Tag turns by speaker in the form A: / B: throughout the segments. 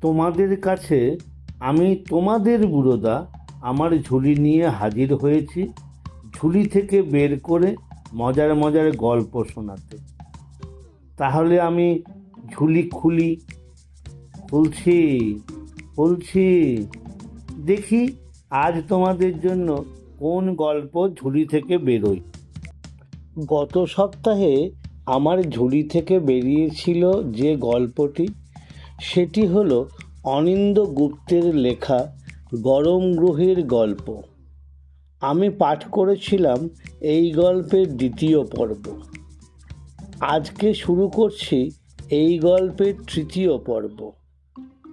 A: তোমাদের কাছে আমি তোমাদের বুড়োদা আমার ঝুলি নিয়ে হাজির হয়েছি, ঝুলি থেকে বের করে মজার মজার গল্প শোনাতে। তাহলে আমি ঝুলি খুলি, খুলছি খুলছি। দেখি আজ তোমাদের জন্য কোন গল্প ঝুলি থেকে বেরোয়। গত সপ্তাহে আমার ঝুলি থেকে বেরিয়েছিল যে গল্পটি সেটি হলো অনিন্দ গুপ্তের লেখা গরম গ্রহের গল্প। আমি পাঠ করেছিলাম এই গল্পের দ্বিতীয় পর্ব। আজকে শুরু করছি এই গল্পের তৃতীয় পর্ব।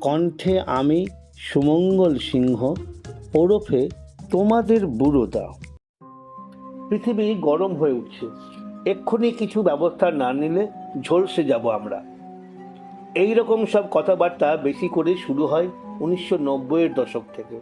A: কণ্ঠে আমি সুমঙ্গল সিংহ, ওরফে তোমাদের বুড়োদা পৃথিবী গরম হয়ে উঠছে। এক্ষুনি কিছু ব্যবস্থা না নিলে ঝলসে যাব আমরা। এই রকম সব কথাবার্তা বেশি করে শুরু হয় উনিশশো নব্বইয়ের দশক থেকে।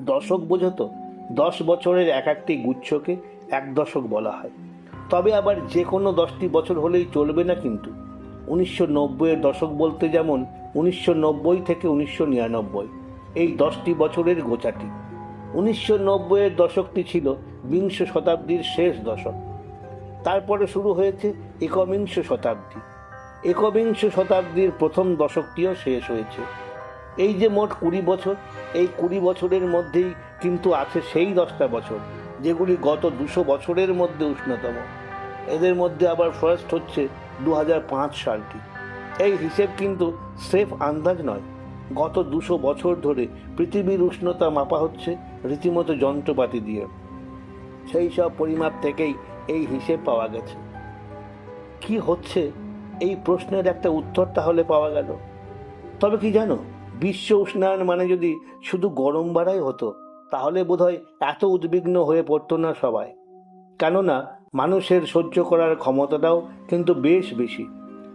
A: দশক বোঝো তো, দশ বছরের এক একটি গুচ্ছকে এক দশক বলা হয়। তবে আবার যে কোনো দশটি বছর হলেই চলবে না কিন্তু। উনিশশো নব্বইয়ের দশক বলতে যেমন উনিশশো নব্বই থেকে উনিশশো নিরানব্বই, এই দশটি বছরের গোচাটি। উনিশশো নব্বইয়ের দশকটি ছিল বিংশ শতাব্দীর শেষ দশক। তারপরে শুরু হয়েছে একবিংশ শতাব্দী। একবিংশ শতাব্দীর প্রথম দশকটিও শেষ হয়েছে। এই যে মোট কুড়ি বছর, এই কুড়ি বছরের মধ্যেই কিন্তু আছে সেই দশটা বছর, যেগুলি গত দুশো বছরের মধ্যে উষ্ণতম। এদের মধ্যে আবার ফার্স্ট হচ্ছে দু সালটি। এই হিসেব কিন্তু সেফ আন্দাজ নয়। গত দুশো বছর ধরে পৃথিবীর উষ্ণতা মাপা হচ্ছে রীতিমতো যন্ত্রপাতি দিয়ে। সেই সব পরিমাপ থেকেই এই হিসেব পাওয়া গেছে। কি হচ্ছে এই প্রশ্নের একটা উত্তর তাহলে পাওয়া গেল। তবে কি জানো, বিশ্ব উষ্ণায়ন মানে যদি শুধু গরম বাড়াই হতো, তাহলে বোধহয় এত উদ্বিগ্ন হয়ে পড়তো না সবাই। কেননা, মানুষের সহ্য করার ক্ষমতাটাও কিন্তু বেশ বেশি।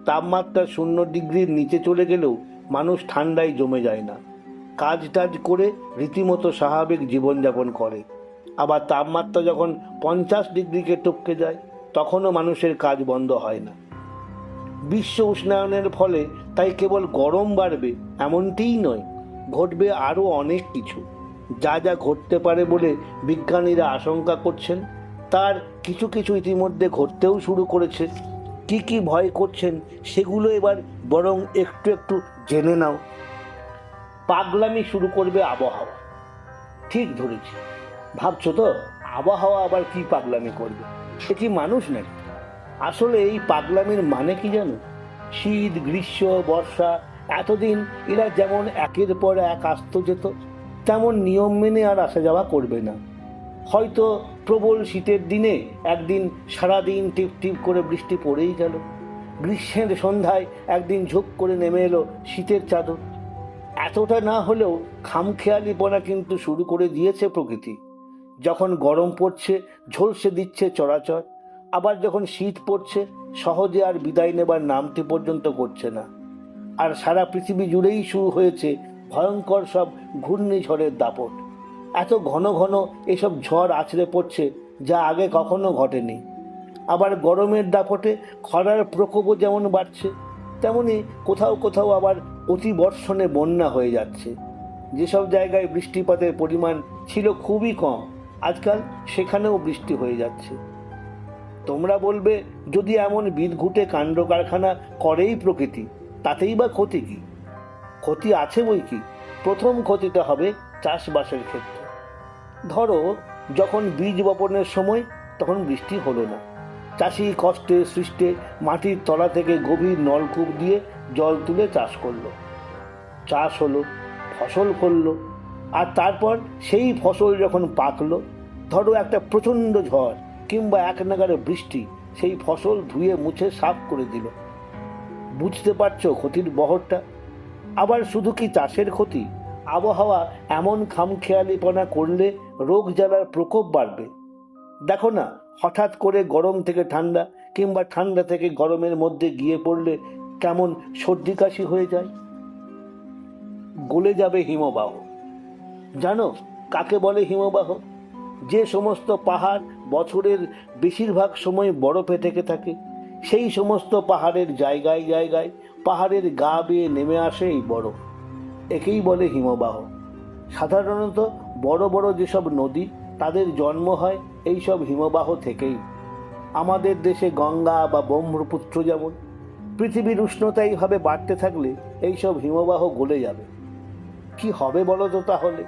A: তাপমাত্রা শূন্য ডিগ্রির নিচে চলে গেলেও মানুষ ঠান্ডায় জমে যায় না। কাজ টাজ করে রীতিমতো স্বাভাবিক জীবনযাপন করে। আবার তাপমাত্রা যখন পঞ্চাশ ডিগ্রিকে টপকে যায়, তখনও মানুষের কাজ বন্ধ হয় না। বিশ্ব উষ্ণায়নের ফলে তাই কেবল গরম বাড়বে এমনটিই নয়, ঘটবে আরও অনেক কিছু। যা যা ঘটতে পারে বলে বিজ্ঞানীরা আশঙ্কা করছেন, তার কিছু কিছু ইতিমধ্যে ঘটতেও শুরু করেছে। কি কি ভয় করছেন সেগুলো এবার বরং একটু একটু জেনে নাও। পাগলামি শুরু করবে আবহাওয়া। ঠিক ধরেছি। ভাবছ তো, আবহাওয়া আবার কি পাগলামি করবে? সে কি মানুষ নাকি? আসলে এই পাগলামির মানে কি জানো? শীত, গ্রীষ্ম, বর্ষা, এতদিন এরা যেমন একের পর এক আসত যেত, তেমন নিয়ম মেনে আর আসা যাওয়া করবে না। হয়তো প্রবল শীতের দিনে একদিন সারাদিন টিপ টিপ করে বৃষ্টি পড়েই গেল। গ্রীষ্মের সন্ধ্যায় একদিন ঝোঁক করে নেমে এলো শীতের চাদর। এতটা না হলেও খামখেয়ালি খামখেয়ালিপনা কিন্তু শুরু করে দিয়েছে প্রকৃতি। যখন গরম পড়ছে, ঝলসে দিচ্ছে চরাচর। আবার যখন শীত পড়ছে, সহজে আর বিদায় নেবার নামটি পর্যন্ত করছে না। আর সারা পৃথিবী জুড়েই শুরু হয়েছে ভয়ঙ্কর সব ঘূর্ণিঝড়ের দাপট। এত ঘন ঘন এসব ঝড় আছড়ে পড়ছে যা আগে কখনো ঘটেনি। আবার গরমের দাপটে খরার প্রকোপও যেমন বাড়ছে, তেমনি কোথাও কোথাও আবার অতি বর্ষণে বন্যা হয়ে যাচ্ছে। যেসব জায়গায় বৃষ্টিপাতের পরিমাণ ছিল খুবই কম, আজকাল সেখানেও বৃষ্টি হয়ে যাচ্ছে। তোমরা বলবে, যদি এমন বিদঘুটে কাণ্ড কারখানা করেই প্রকৃতি, তাতেই বা ক্ষতি কি? ক্ষতি আছে বই কি? প্রথম ক্ষতিটা হবে চাষবাসের ক্ষেত্রে। ধরো, যখন বীজ বপনের সময়, তখন বৃষ্টি হলো না। চাষি কষ্টে সৃষ্টে মাটির তলা থেকে গভীর নলকূপ দিয়ে জল তুলে চাষ করল। চাষ হলো, ফসল করল, আর তারপর সেই ফসল যখন পাকলো, ধরো একটা প্রচণ্ড ঝড় কিংবা এক নাগারে বৃষ্টি সেই ফসল ধুয়ে মুছে সাফ করে দিল। বুঝতে পারছ ক্ষতির বহরটা? আবার শুধু কি চাষের ক্ষতি? আবহাওয়া এমন খামখেয়ালিপনা করলে রোগ জ্বালার প্রকোপ বাড়বে। দেখো না, হঠাৎ করে গরম থেকে ঠান্ডা কিংবা ঠান্ডা থেকে গরমের মধ্যে গিয়ে পড়লে কেমন সর্দি কাশি হয়ে যায়? গলে যাবে হিমবাহ। জানো কাকে বলে হিমবাহ? যে সমস্ত পাহাড় বছরের বেশিরভাগ সময় বরফে থেকে থাকে। সেই সমস্ত পাহাড়ের জায়গায় জায়গায় পাহাড়ের গা বেয়ে নেমে আসে এই বরফ।
B: একেই বলে হিমবাহ। সাধারণত বড় বড় যেসব নদী, তাদের জন্ম হয় এই সব হিমবাহ থেকেই। আমাদের দেশে গঙ্গা বা ব্রহ্মপুত্র যেমন, পৃথিবীর উষ্ণতা এইভাবে বাড়তে থাকলে এইসব হিমবাহ গলে যাবে। কি হবে বলো তো তাহলে?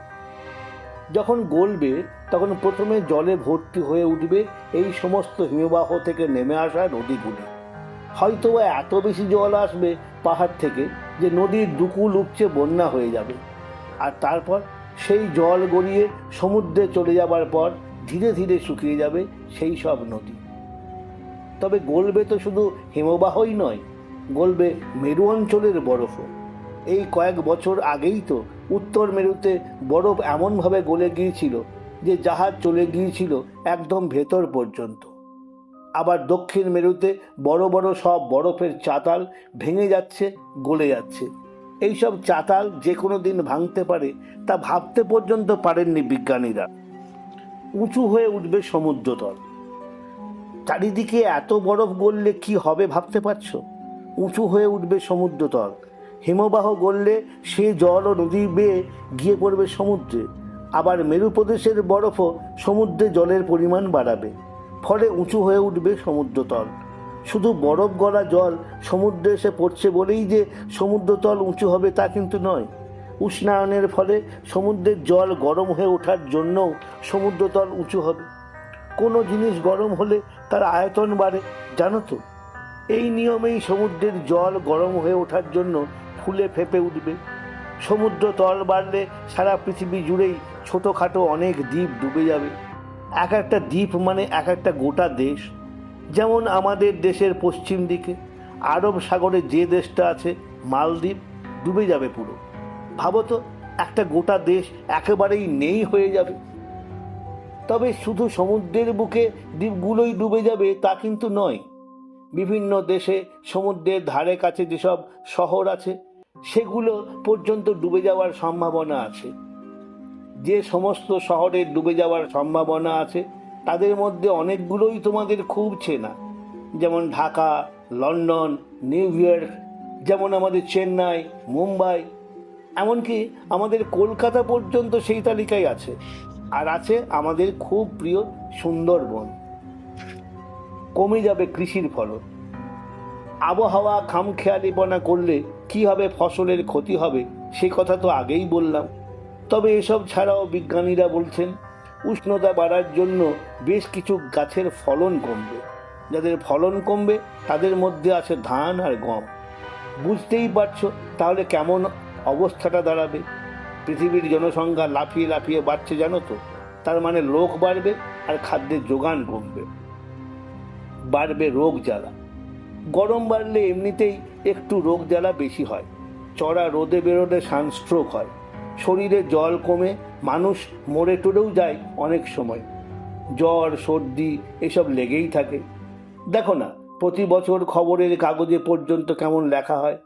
B: যখন গলবে, তখন প্রথমে জলে ভর্তি হয়ে উঠবে এই সমস্ত হিমবাহ থেকে নেমে আসা নদীগুলি। হয়তো এত বেশি জল আসবে পাহাড় থেকে যে নদীর দুকুল উপচে বন্যা হয়ে যাবে। আর তারপর সেই জল গড়িয়ে সমুদ্রে চলে যাবার পর ধীরে ধীরে শুকিয়ে যাবে সেই সব নদী। তবে গলবে তো শুধু হিমবাহই নয়, গলবে মেরু অঞ্চলের বরফও। এই কয়েক বছর আগেই তো উত্তর মেরুতে বরফ এমনভাবে গলে গিয়েছিল যে জাহাজ চলে গিয়েছিল একদম ভেতর পর্যন্ত। আবার দক্ষিণ মেরুতে বড় বড় সব বরফের চাতাল ভেঙে যাচ্ছে, গলে যাচ্ছে। এইসব চাতাল যে কোনো দিন ভাঙতে পারে তা ভাবতে পর্যন্ত পারেননি বিজ্ঞানীরা। উঁচু হয়ে উঠবে সমুদ্রতল। চারিদিকে এত বরফ গললে কি হবে ভাবতে পারছ? উঁচু হয়ে উঠবে সমুদ্রতল। হিমবাহ গললে সে জল ও নদী বেয়ে গিয়ে পড়বে সমুদ্রে। আবার মেরু প্রদেশের বরফও সমুদ্রে জলের পরিমাণ বাড়াবে। ফলে উঁচু হয়ে উঠবে সমুদ্রতল। শুধু বরফ গলা জল সমুদ্রে এসে পড়ছে বলেই যে সমুদ্রতল উঁচু হবে তা কিন্তু নয়। উষ্ণায়নের ফলে সমুদ্রের জল গরম হয়ে ওঠার জন্যও সমুদ্রতল উঁচু হবে। কোনো জিনিস গরম হলে তার আয়তন বাড়ে, জানো তো? এই নিয়মেই সমুদ্রের জল গরম হয়ে ওঠার জন্য ফুলে ফেপে উঠবে। সমুদ্র তল বাড়লে সারা পৃথিবী জুড়েই ছোটোখাটো অনেক দ্বীপ ডুবে যাবে। এক একটা দ্বীপ মানে এক একটা গোটা দেশ। যেমন আমাদের দেশের পশ্চিম দিকে, আরব সাগরে যে দেশটা আছে, মালদ্বীপ, ডুবে যাবে পুরো। ভাবো তো, একটা গোটা দেশ একেবারেই নেই হয়ে যাবে। তবে শুধু সমুদ্রের বুকে দ্বীপগুলোই ডুবে যাবে তা কিন্তু নয়। বিভিন্ন দেশে সমুদ্রের ধারে কাছে যেসব শহর আছে সেগুলো পর্যন্ত ডুবে যাওয়ার সম্ভাবনা আছে। যে সমস্ত শহরের ডুবে যাওয়ার সম্ভাবনা আছে, তাদের মধ্যে অনেকগুলোই তোমাদের খুব চেনা যেমন ঢাকা, লন্ডন, নিউ ইয়র্ক, যেমন আমাদের চেন্নাই, মুম্বাই, এমনকি আমাদের কলকাতা পর্যন্ত সেই তালিকায় আছে। আর আছে আমাদের খুব প্রিয় সুন্দরবন। কমে যাবে কৃষির ফলন। আবহাওয়া খামখেয়ালিপনা করলে কি হবে, ফসলের ক্ষতি হবে, সে কথা তো আগেই বললাম। তবে এসব ছাড়াও বিজ্ঞানীরা বলছেন, উষ্ণতা বাড়ার জন্য বেশ কিছু গাছের ফলন কমবে। যাদের ফলন কমবে, তাদের মধ্যে আছে ধান আর গম। বুঝতেই পারছ তাহলে কেমন অবস্থাটা দাঁড়াবে? পৃথিবীর জনসংখ্যা লাফিয়ে লাফিয়ে বাড়ছে, জানো তো? তার মানে লোক বাড়বে আর খাদ্যের যোগান কমবে। বাড়বে রোগ জ্বালা। গরম বাড়লে এমনিতেই একটু রোগ জ্বালা বেশি হয়। চড়া রোদে বেরোলে সানস্ট্রোক হয়। শরীরে জল কমে, মানুষ মরে টরেও যায় অনেক সময়। জ্বর, সর্দি এসব লেগেই থাকে। দেখো না, প্রতি বছর খবরের কাগজে পর্যন্ত কেমন লেখা হয়।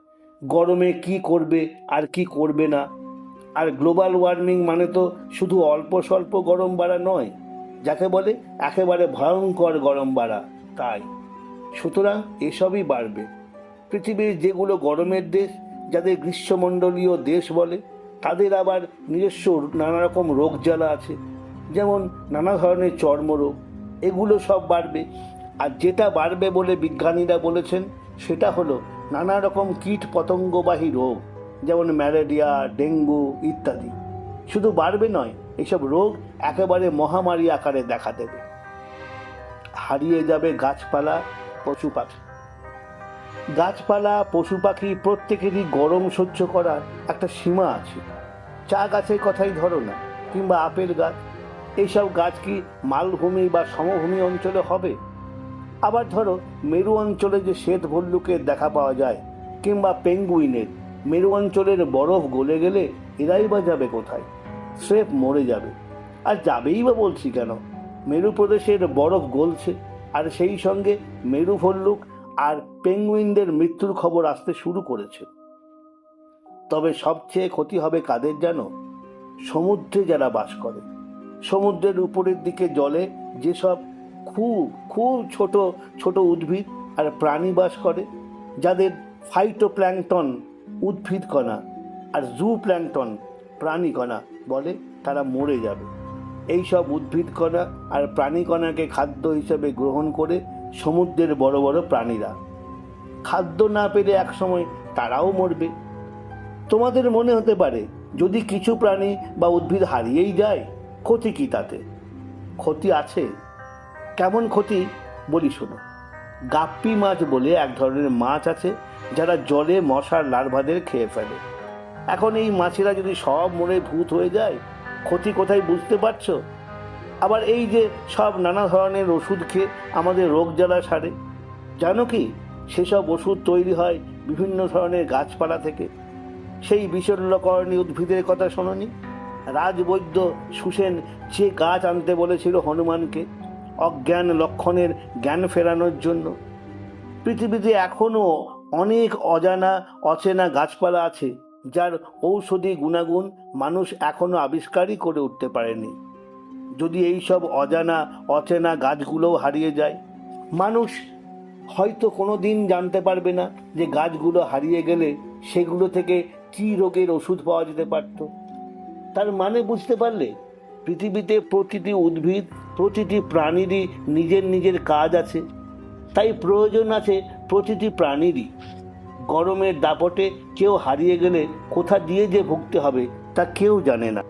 B: গরমে কি করবে আর কি করবে না। আর গ্লোবাল ওয়ার্মিং মানে তো শুধু অল্প স্বল্প গরম বাড়া নয়, যাকে বলে একেবারে ভয়ঙ্কর গরম বাড়া, তাই। সুতরাং এসবই বাড়বে। পৃথিবীর যেগুলো গরমের দেশ, যাদের গ্রীষ্মমণ্ডলীয় দেশ বলে, তাদের আবার নিজস্ব নানা রকম রোগ জ্বালা আছে, যেমন নানা ধরনের চর্মরোগ। এগুলো সব বাড়বে। আর যেটা বাড়বে বলে বিজ্ঞানীরা বলেছেন, সেটা হলো নানা রকম কীট পতঙ্গবাহী রোগ, যেমন ম্যালেরিয়া, ডেঙ্গু ইত্যাদি। শুধু বাড়বে নয়, এসব রোগ একেবারে মহামারী আকারে দেখা দেবে। হারিয়ে যাবে গাছপালা পশু পাখি। গাছপালা, পশু পাখি প্রত্যেকেরই গরম সহ্য করার একটা সীমা আছে। চা গাছের কথাই ধরো না, কিংবা আপেল গাছ। এইসব গাছ কি মালভূমি বা সমভূমি অঞ্চলে হবে? আবার ধরো, মেরু অঞ্চলে যে শ্বেত ভল্লুকের দেখা পাওয়া যায়, কিংবা পেঙ্গুইনের। মেরু অঞ্চলের বরফ গলে গেলে এরাই বা যাবে কোথায়? স্রেফ মরে যাবে। আর যাবেই বা বলছি কেন? মেরু প্রদেশের বরফ গলছে। আর সেই সঙ্গে মেরু ভল্লুক আর পেঙ্গুইনদের মৃত্যুর খবর আসতে শুরু করেছে। তবে সবচেয়ে ক্ষতি হবে কাদের যেন সমুদ্রে যারা বাস করে। সমুদ্রের উপরের দিকে জলে যেসব খুব খুব ছোট ছোট উদ্ভিদ আর প্রাণী বাস করে, যাদের ফাইটোপ্ল্যাঙ্কটন উদ্ভিদ কণা আর জু প্ল্যাংটন প্রাণী প্রাণীকণা বলে তারা মরে যাবে। এই সব উদ্ভিদকণা আর প্রাণীকণাকে খাদ্য হিসেবে গ্রহণ করে সমুদ্রের বড় বড় প্রাণীরা। খাদ্য না পেলে একসময় তারাও মরবে। তোমাদের মনে হতে পারে, যদি কিছু প্রাণী বা উদ্ভিদ হারিয়েই যায়, ক্ষতি কি তাতে? ক্ষতি আছে। কেমন ক্ষতি? বলি শোনো। গাপ্পি মাছ বলে এক ধরনের মাছ আছে, যারা জলে মশার লার্ভাদের খেয়ে ফেলে। এখন এই মাছেরা যদি সব মরে ভূত হয়ে যায় ক্ষতি কোথায় বুঝতে পারছ? আবার এই যে সব নানা ধরনের ওষুধ খেয়ে আমাদের রোগ জ্বালা সারে, জানো কি? সেসব ওষুধ তৈরি হয় বিভিন্ন ধরনের গাছপালা থেকে। সেই বিশল্যকরণী উদ্ভিদের কথা শোনি রাজবৈদ্য সুসেন যে গাছ আনতে বলেছিল হনুমানকে, অজ্ঞান লক্ষণের জ্ঞান ফেরানোর জন্য। পৃথিবীতে এখনও অনেক অজানা, অচেনা গাছপালা আছে। যার ঔষধি গুণাগুণ মানুষ এখনও আবিষ্কারই করে উঠতে পারেনি। যদি এই সব অজানা, অচেনা গাছগুলোও হারিয়ে যায়, মানুষ হয়তো কোনো দিন জানতে পারবে না যে গাছগুলো হারিয়ে গেলে সেগুলো থেকে কী রোগের ওষুধ পাওয়া যেতে পারত। তার মানে বুঝতে পারলে, পৃথিবীতে প্রতিটি উদ্ভিদ, প্রতিটি প্রাণীরই নিজের নিজের কাজ আছে। তাই প্রয়োজন আছে প্রতিটি প্রাণীরই। গরমের দাপটে কেউ হারিয়ে গেলে কোথা দিয়ে যে ভুগতে হবে তা কেউ জানে না।